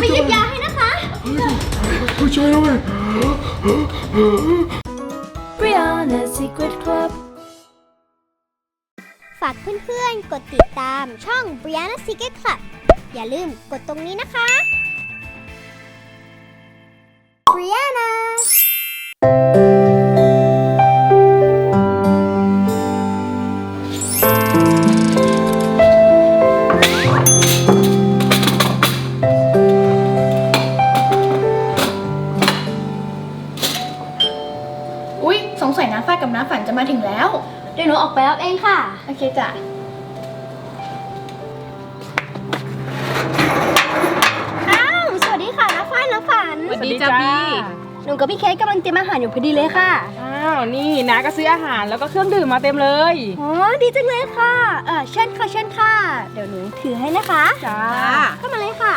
ไปหยิบยาให้นะคะช่วยด้วย Brianna Secret Club ฝากเพื่อนๆ กดติดตามช่อง Brianna Secret Club อย่าลืมกดตรงนี้นะคะ ดี๋ยวหนูออกไปรับเองค่ะ โอเคจ้ะ อ้าว สวัสดีค่ะน้าฝ้ายน้าฝัน สวัสดีจ้าบีหนูกับพี่เคสกำลังเตรียมอาหารอยู่พอดีเลยค่ะอ้าว นี่นาก็ซื้ออาหารแล้วก็เครื่องดื่มมาเต็มเลย อ๋อดีจังเลยค่ะ เออเชิญค่ะเชิญค่ะ เดี๋ยวหนูถือให้นะคะจ้า เข้ามาเลยค่ะ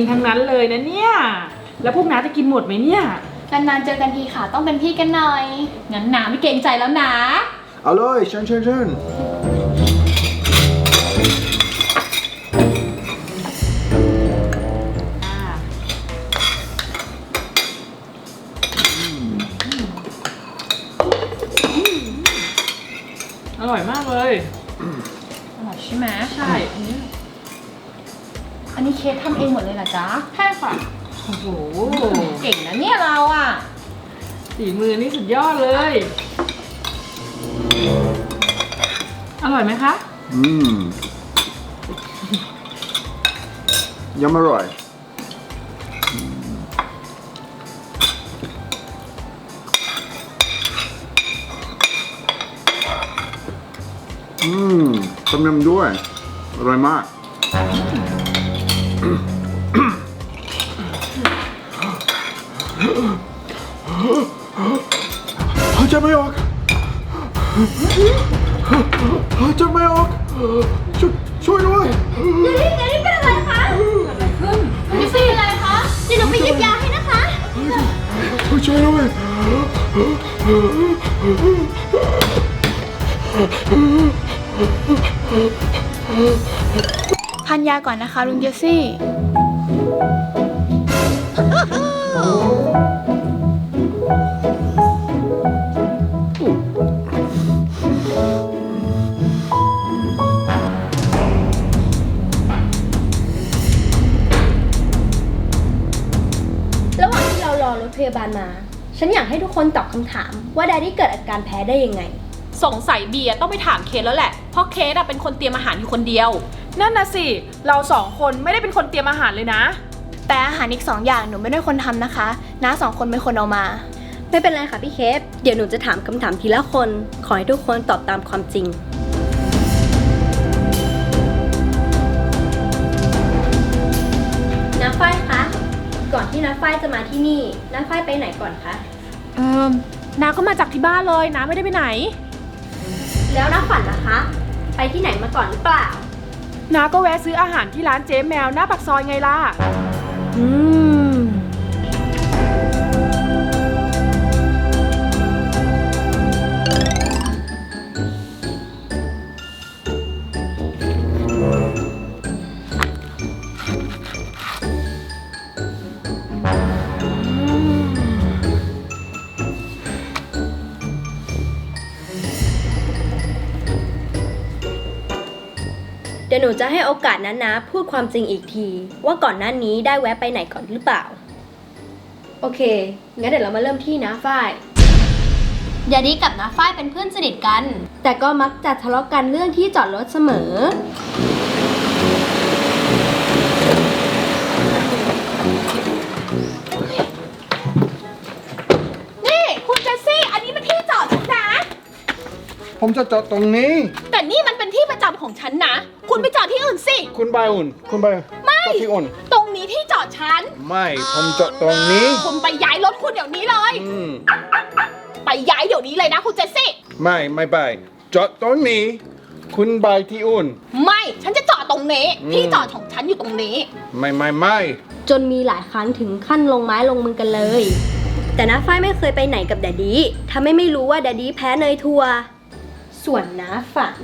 น่ากินทั้งนั้นเลยนะเนี่ย แล้วพวกน้าจะกินหมดไหมเนี่ย นานๆเจอกันทีค่ะ ต้องเป็นพี่กันหน่อย งั้นน้าไม่เกรงใจแล้วนะ เอาเลยเชิญเชิญเชิญอร่อยมากเลย อร่อยใช่ไหมใช่ อันนี้เคสทำเองหมดเลยเหรอจ๊ะ ใช่ค่ะ โอ้โห เก่งนะเนี่ยเราอะ สีมือนี่สุดยอดเลย อร่อยไหมคะ อืมยังอร่อย อืมต้มยำด้วย อร่อยมาก หายใจไม่ออกหายใจไม่ออกช่วยช่วยด้วยเดี๋ยวนี้เดี๋ยวนี้เป็นอะไรคะพี่ซีอะไรคะเดี๋ยวหนูไปหยิบยาให้นะคะช่วยด้วยทานยาก่อนนะคะลุงเจสซี่ พยาบาลมา ฉันอยากให้ทุกคนตอบคำถามว่าแดดดี้เกิดอาการแพ้ได้ยังไง สงสัยเบียร์ต้องไปถามเคสแล้วแหละ เพราะเคสอะเป็นคนเตรียมอาหารอยู่คนเดียว นั่นนะสิ เราสองคนไม่ได้เป็นคนเตรียมอาหารเลยนะ แต่อาหารอีกสองอย่างหนูไม่ได้คนทำนะคะน้าสองคนเป็นคนเอามา ไม่เป็นไรค่ะพี่เคฟเดี๋ยวหนูจะถามคำถามทีละคน ขอให้ทุกคนตอบตามความจริง ที่น้าฝ้ายจะมาที่นี่น้าฝ้ายไปไหนก่อนคะ เออนาก็มาจากที่บ้านเลยนาไม่ได้ไปไหน แล้วน้าฝันล่ะคะ ไปที่ไหนมาก่อนหรือเปล่านาก็แวะซื้ออาหารที่ร้านเจ๊แมวหน้าปากซอยไงล่ะ อืม เดี๋ยวหนูจะให้โอกาสนั้นนะ พูดความจริงอีกที ว่าก่อนหน้านี้ได้แวะไปไหนก่อนหรือเปล่า โอเค งั้นเดี๋ยวเรามาเริ่มที่นะฝ้าย ยาดีกับน้าฝ้ายเป็นเพื่อนสนิทกัน แต่ก็มักจะทะเลาะกันเรื่องที่จอดรถเสมอ นี่คุณเจสซี่ อันนี้มันที่จอดฉันนะ ผมจะจอดตรงนี้ แต่นี่มันเป็นที่ประจำของฉันนะ คุณไปจอดที่อื่นสิ คุณใบอุ่น คุณใบไม่ที่อุ่น ตรงนี้ที่จอดฉัน ไม่ผมจอดตรงนี้ คุณไปย้ายรถคุณเดี๋ยวนี้เลย อืม ไปย้ายเดี๋ยวนี้เลยนะคุณเจสซี่ ไม่ไม่ไปจอดตรงนี้ คุณบายที่อุ่น ไม่ ฉันจะจอดตรงนี้ อืม ที่จอดของฉันอยู่ตรงนี้ ไม่ไม่ไม่จนมีหลายครั้งถึงขั้นลงไม้ลงมือกันเลย แต่น้าฝ้ายไม่เคยไปไหนกับแดดดี้ทำให้ไม่รู้ว่าแดดดี้แพ้เนยทัวร์ส่วนน้าฝัน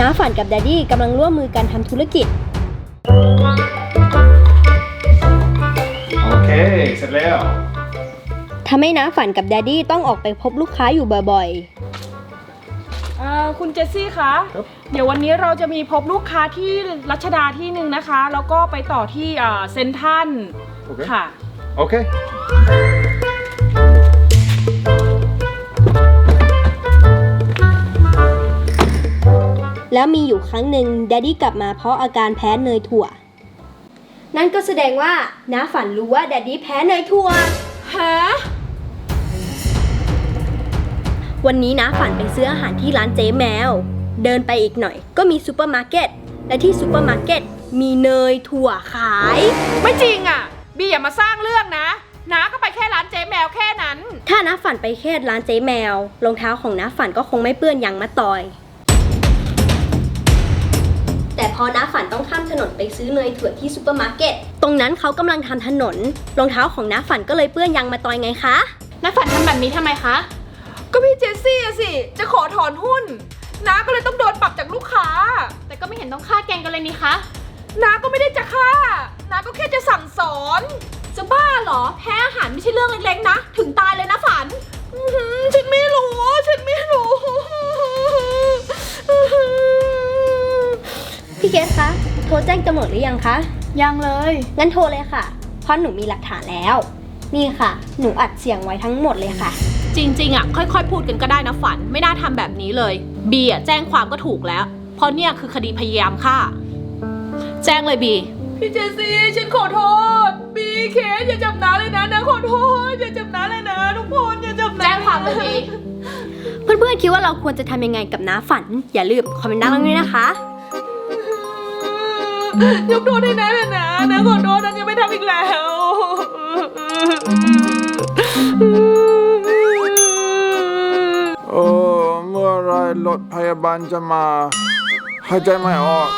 น้าฝันกับแดดดี้กำลังร่วมมือกันทำธุรกิจ โอเค เสร็จแล้ว ทำให้น้าฝันกับแดดดี้ต้องออกไปพบลูกค้าอยู่บ่อยอ่าคุณเจสซี่คะ ครับ เดี๋ยววันนี้เราจะมีพบลูกค้าที่รัชดาที่หนึ่งนะคะ แล้วก็ไปต่อที่อ่าเซนทรันโอเคค่ะโแล้วมีอยู่ครั้งหนึ่งแดดดี้กลับมาเพราะอาการแพ้เนยถั่ว นั่นก็แสดงว่าน้าฝันรู้ว่าแดดดี้แพ้เนยถั่วฮะวันนี้น้าฝันไปซื้ออาหารที่ร้านเจ๊แมว เดินไปอีกหน่อย ก็มีซูเปอร์มาร์เก็ต และที่ซูเปอร์มาร์เก็ตมีเนยถั่วขาย ไม่จริงอะ บีอย่ามาสร้างเรื่องนะน้าก็ไปแค่ร้านเจ๊แมวแค่นั้น ถ้าน้าฝันไปแค่ร้านเจ๊แมว รองเท้าของน้าฝันก็คงไม่เปื้อนยางมะตอยแต่ พอน้าฝันต้องข้ามถนนไปซื้อเนยถั่วที่ซูเปอร์มาร์เก็ต ตรงนั้นเขากำลังทำถนน รองเท้าของน้าฝันก็เลยเปื้อนยางมะตอยไงคะ น้าฝันทำแบบนี้ทำไมคะ ก็พี่เจสซี่อะสิ จะขอถอนหุ้น น้าก็เลยต้องโดนปรับจากลูกค้า แต่ก็ไม่เห็นต้องฆ่าแกล้งกันเลยนี่คะ น้าก็ไม่ได้จะฆ่า น้าก็แค่จะสั่งสอน จะบ้าเหรอ แพ้อาหารไม่ใช่เรื่องเล็กๆนะ ถึงตายเลยนะฝัน โทรแจ้งตำรวจหรือยังคะ ยังเลย งั้นโทรเลยค่ะ เพราะหนูมีหลักฐานแล้ว นี่ค่ะ หนูอัดเสียงไว้ทั้งหมดเลยค่ะ จริง ๆ อะ ค่อยๆ พูดกันก็ได้นะฝัน ไม่น่าทำแบบนี้เลยบีอะแจ้งความก็ถูกแล้ว เพราะเนี่ยคือคดีพยายามฆ่า แจ้งเลยบี พี่เจสซี่ฉันขอโทษ บีเคสอย่าจับน้าเลยนะนะขอโทษอย่าจับน้าเลยนะทุกคนอย่าจับน้าแจ้งความเลยบี เพื่อนๆคิดว่าเราควรจะทำยังไงกับน้าฝัน อย่าลืมคอมเมนต์ด้านล่างด้วยนะคะ ยกโทษให้นะนะนะนะขอโทษนะจะไม่ทำอีกแล้ว เออเมื่อไรรถพยาบาลจะมาหายใจไม่ออก